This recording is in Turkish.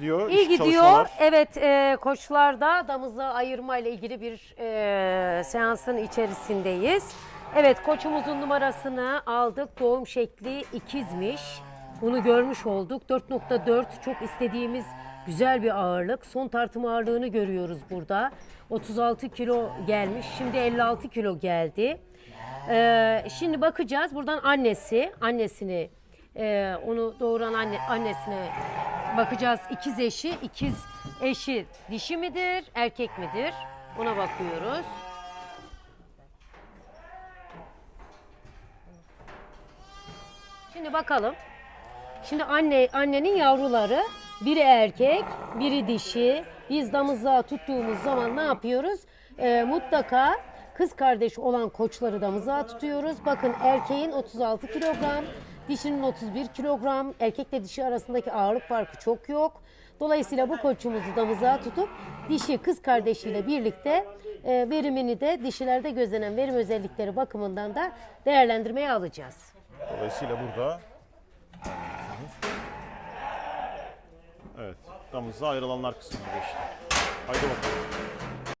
Diyor, İyi gidiyor. çalışmalar. Evet e, koçlarda damızı ayırma ile ilgili bir e, seansın içerisindeyiz. Evet koçumuzun numarasını aldık. Doğum şekli ikizmiş. Bunu görmüş olduk. 4.4 çok istediğimiz güzel bir ağırlık. Son tartım ağırlığını görüyoruz burada. 36 kilo gelmiş. Şimdi 56 kilo geldi. E, şimdi bakacağız. Buradan annesi, annesini e, onu doğuran anne, annesine bakacağız. İkiz eşi, ikiz eşi dişi midir, erkek midir? Ona bakıyoruz. Şimdi bakalım. Şimdi anne annenin yavruları biri erkek, biri dişi. Biz damızlığa tuttuğumuz zaman ne yapıyoruz? Ee, mutlaka kız kardeş olan koçları damızlığa tutuyoruz. Bakın erkeğin 36 kilogram, dişinin 31 kilogram. Erkekle dişi arasındaki ağırlık farkı çok yok. Dolayısıyla bu koçumuzu damızlığa tutup dişi kız kardeşiyle birlikte e, verimini de dişilerde gözlenen verim özellikleri bakımından da değerlendirmeye alacağız. Dolayısıyla burada Evet, damızda ayrılanlar kısmına geçti. Haydi bakalım.